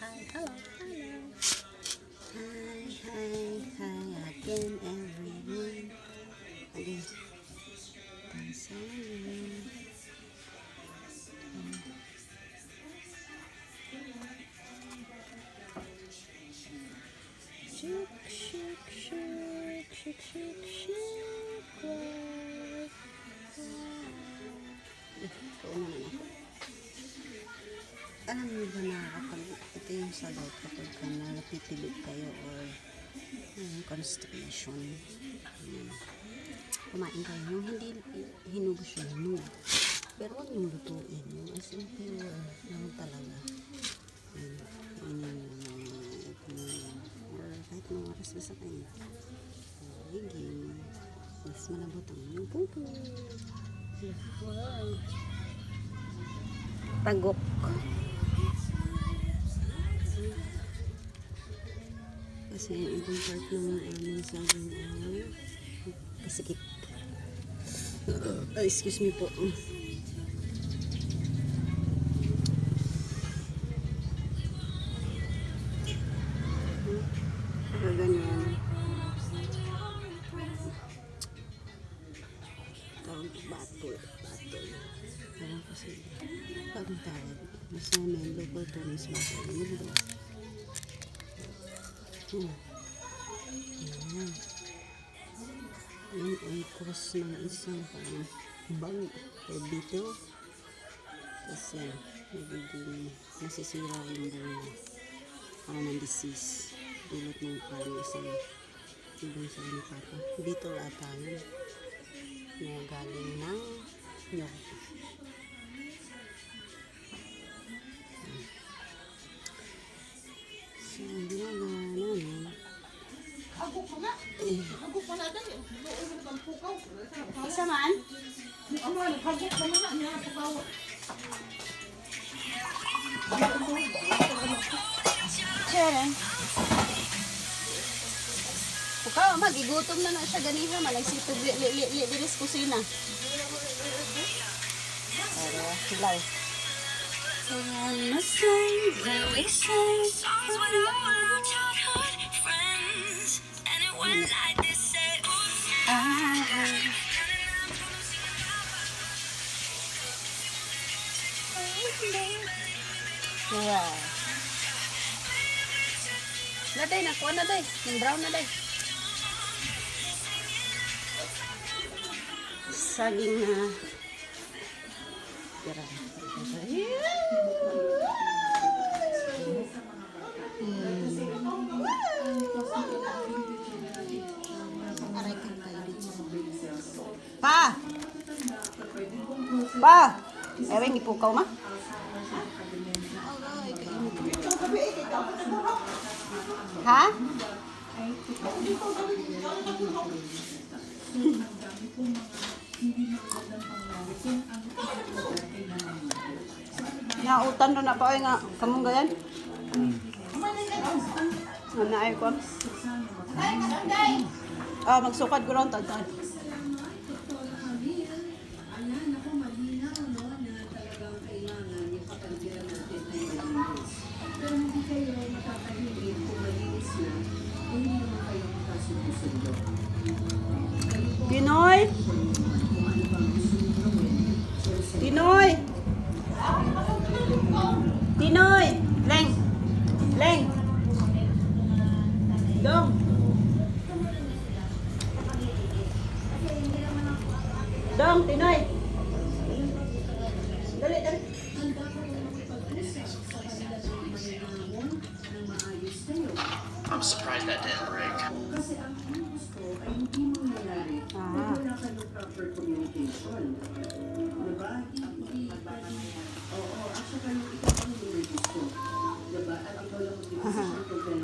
hi, hello, hello. Hi, hi, hi again, everyone. Again. Tanzania. Shake, shake, shake, shake, shake, shake. Wow. Eh. Alam niyo ba na kapag ito yung sagot kapag ka napitibig kayo or um, constipation, um, kumain kayo yung hindi hinubos yung hinub. Pero huwag yung lutuin. Yung as in pure lang talaga. Um, yun yung um, or kahit mga oras na sa kayo. Higing. Mas malabot ang yung pupo. Tagok. Kasi yung ibang part ng aming saging ay kasikip. Ay, excuse me po. Pero ganyan. Tawag batol. Batol. Parang kasi, bagong tawag. Mas namin, local tourist batol. Ano ba? Hmm. Ayan. Yan ay cross ng isang parang bang or beetle. Tapos yan, nagiging nasisira yung buhay. Parang ng disease. Dulot ng parang isang ibang sa ni Papa. Beetle ata yun. Na galing ng nyog. Pa na. eh, Ako pa na dahil. Doon mo naman pukaw. isa man, mga nagkagok pa na niya pukaw. Sharon. Pukaw, magigutom na na siya ganiha, malagsitog li li li li diris kusina. Pero, hilaw. Songs that we sang songs with all our childhood friends, yeah. Naday, nakuha na day. Yung brown na day. Saging na. Tira. Pa! Pa! Ewing, ipukaw ma? Ha? Nautan na na pa ay nga kamong gayan. Ano na ay ko? Ah, magsukad ko ron tagtad. Dong, Pinoy. Dali, dali. I'm surprised that didn't break. Kasi ang gusto ay hindi mangyayari. Ah. Kung wala kayong proper